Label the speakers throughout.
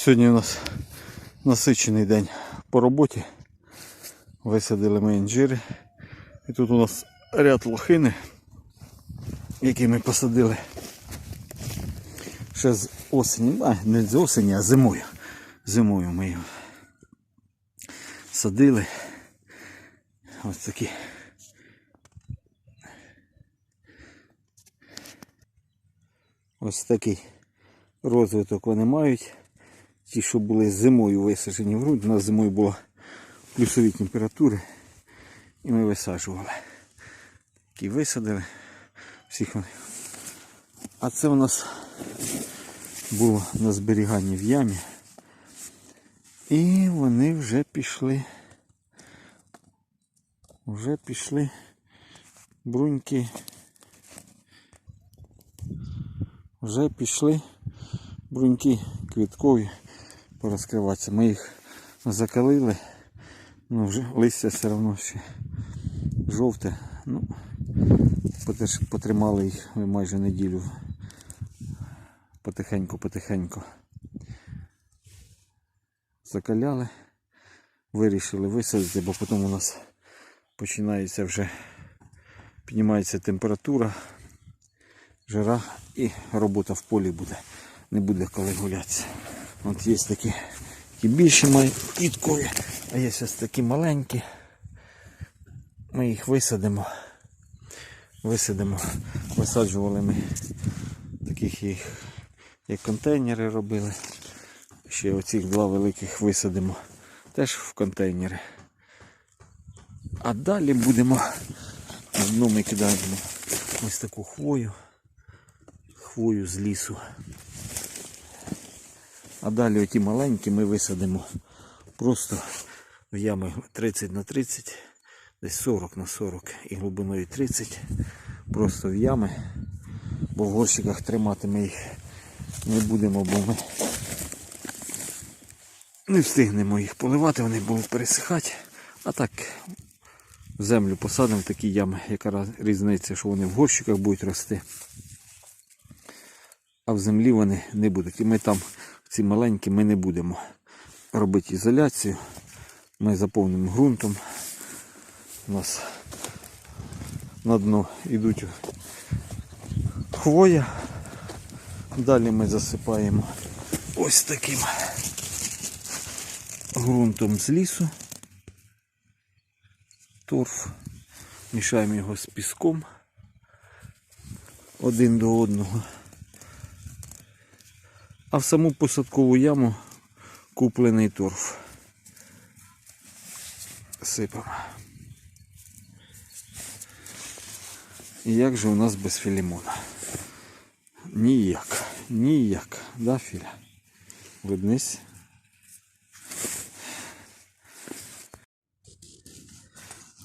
Speaker 1: Сьогодні у нас насичений день по роботі. Висадили ми інжири. І тут у нас ряд лохини, які ми посадили ще з осені, а не з осені, а зимою. Зимою ми його садили. Ось такі. Ось такий розвиток вони мають. Ті, що були зимою висаджені в грудь, у нас зимою була плюсові температури. І ми висаджували. Які висадили. Всіх вони. А це у нас було на зберіганні в ямі. І вони вже пішли. Вже пішли бруньки. Вже пішли бруньки квіткові порозкриватися. Ми їх закалили. Ну, вже листя все одно ще жовте. Ну, потримали їх майже неділю. Потихеньку-потихеньку. Закаляли. Вирішили висадити, бо потім у нас починається вже піднімається температура, жара і робота в полі буде. Не буде коли гулятися. От є такі, такі більші квіткові, а є ось такі маленькі. Ми їх висадимо. Висадимо. Висаджували ми таких їх, як контейнери робили. Ще оцих два великих висадимо теж в контейнери. А далі будемо дно ми кидаємо ось таку хвою, хвою з лісу. А далі оті маленькі ми висадимо просто в ями 30 на 30, десь 40 на 40 і глибиною 30. Просто в ями. Бо в горщиках тримати ми їх не будемо, бо ми не встигнемо їх поливати, вони будуть пересихати. А так в землю посадимо в такі ями, яка різниця, що вони в горщиках будуть рости. А в землі вони не будуть. І ми там, ці маленькі, ми не будемо робити ізоляцію. Ми заповнимо ґрунтом. У нас на дно йдуть хвоя. Далі ми засипаємо ось таким ґрунтом з лісу. Торф. Мішаємо його з піском один до одного. А в саму посадкову яму куплений торф. Сипемо. І як же у нас без філімона? Ніяк, ніяк, да, Філя? Виднись.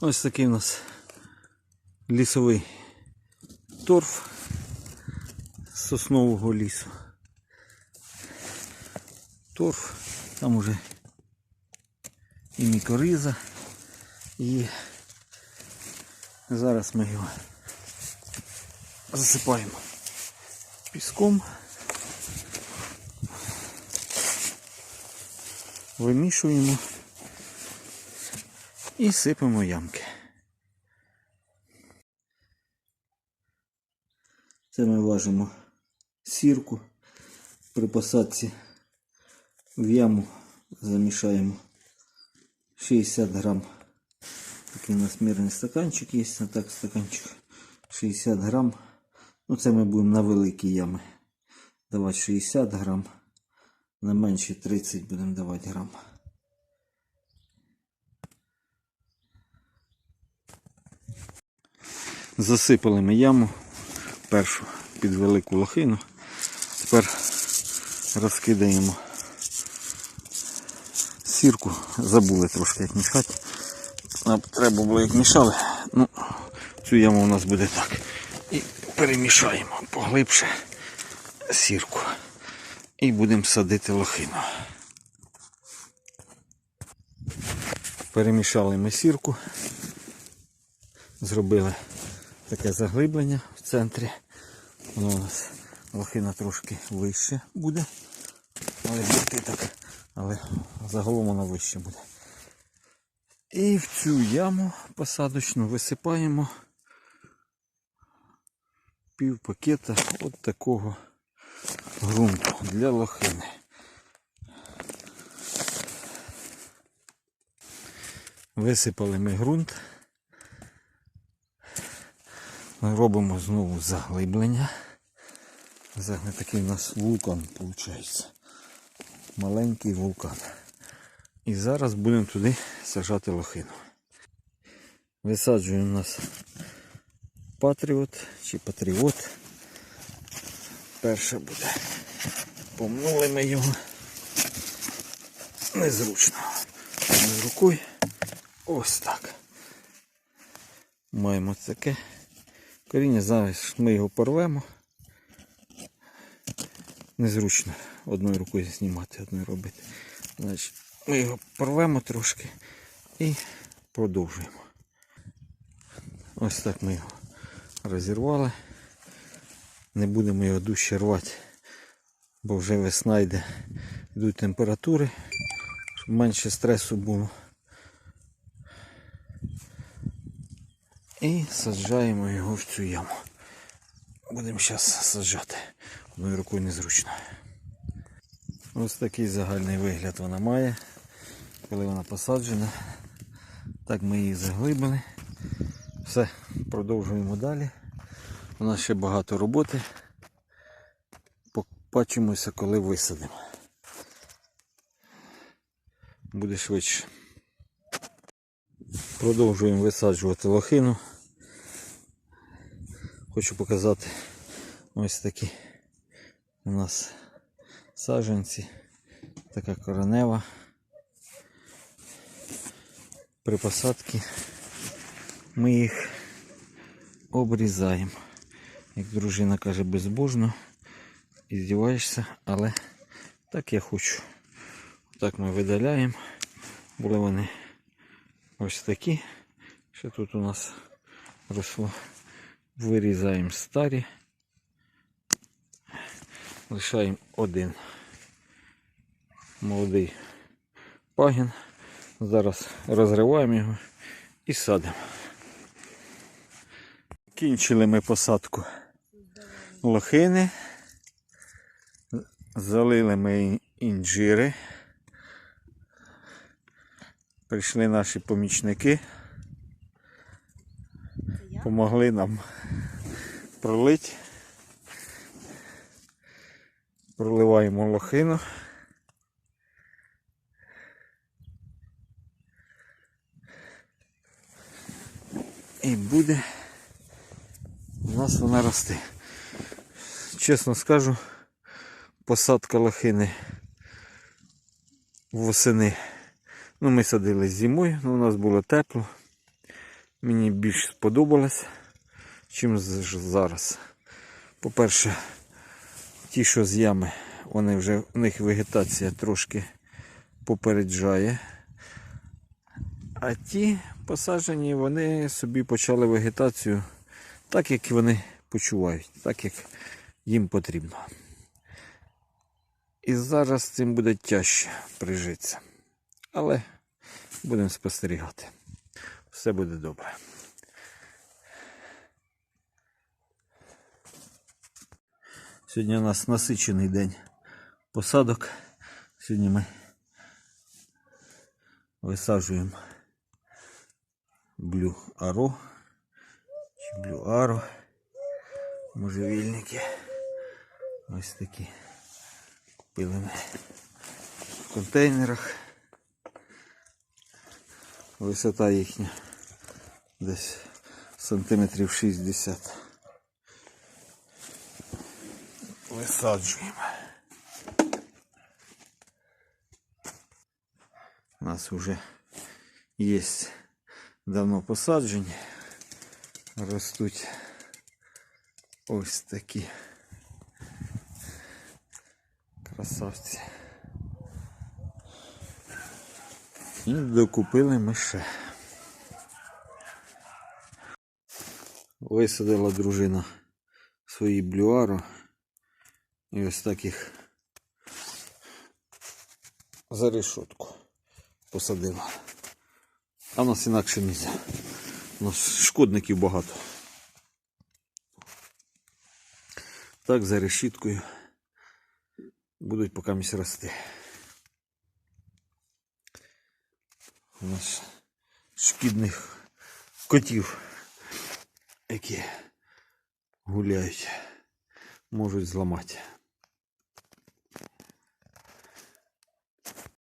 Speaker 1: Ось такий у нас лісовий торф з соснового лісу. Торф, там уже і мікориза, і зараз ми його засипаємо піском, вимішуємо і сипемо ямки. Це ми важимо сірку при посадці в яму замішаємо 60 грам. Такий у нас мірний стаканчик є, а так стаканчик 60 грам. Ну це ми будемо на великі ями давати 60 грам. На менші 30 будемо давати грам. Засипали ми яму першу під велику лохину. Тепер розкидаємо сірку. Забули трошки як мішати. Нам треба було як мішали. Ну, цю яму у нас буде так. І перемішаємо поглибше сірку. І будемо садити лохину. Перемішали ми сірку. Зробили таке заглиблення в центрі. Воно у нас лохина трошки вище буде. Але бігти так. Але загалом вона вище буде. І в цю яму посадочну висипаємо пів пакета от такого ґрунту для лохини. Висипали ми ґрунт. Робимо знову заглиблення. Такий у нас вулкан виходить. Маленький вулкан. І зараз будемо туди сажати лохину. Висаджуємо у нас патріот чи патріот. Перше буде. Помнули ми його. Незручно. З рукою. Ось так. Маємо таке. Коріння зараз ми його порвемо. Незручно одною рукою знімати, одною робити. Значить, ми його порвемо трошки і продовжуємо. Ось так ми його розірвали. Не будемо його дужче рвати, бо вже весна йде, йдуть температури, щоб менше стресу було. І саджаємо його в цю яму. Будемо зараз саджати. Одною рукою незручно. Ось такий загальний вигляд вона має, коли вона посаджена. Так ми її заглибили. Все, продовжуємо далі. У нас ще багато роботи. Побачимося, коли висадимо. Буде швидше. Продовжуємо висаджувати лохину. Хочу показати ось такі у нас саджанці. Така коренева. При посадці ми їх обрізаємо. Як дружина каже, безбожно. І здіваєшся, але так я хочу. Так ми видаляємо. Були вони ось такі. Ще тут у нас росло. Вирізаємо старі. Лишаємо один молодий пагін. Зараз розриваємо його і садимо. Кінчили ми посадку лохини. Залили ми інжири. Прийшли наші помічники. Помогли нам пролити. Проливаємо лохину. І буде у нас вона рости. Чесно скажу, посадка лохини восени. Ну, ми садили зимою, але у нас було тепло. Мені більш сподобалось, чим зараз. По-перше, ті, що з ями, вони вже, у них вегетація трошки попереджає. А ті посаджені, вони собі почали вегетацію так, як вони почувають, так як їм потрібно. І зараз цим буде тяжче прижитися. Але будемо спостерігати. Все буде добре. Сьогодні у нас насичений день посадок. Сьогодні ми висаджуємо блю аро чи блю аро. Можжевільники. Ось такі. Купили ми в контейнерах. Висота їхня десь сантиметрів 60. Висаджуємо. У нас вже є давно посаджені. Ростуть ось такі красавці. І докупили ми ще. Висадила дружина свої блюаро. І ось так за решетку посадила. А в нас інакше не можна. У нас шкодників багато. Так, за решіткою будуть поки місць рости. У нас шкідних котів, які гуляють, можуть зламати.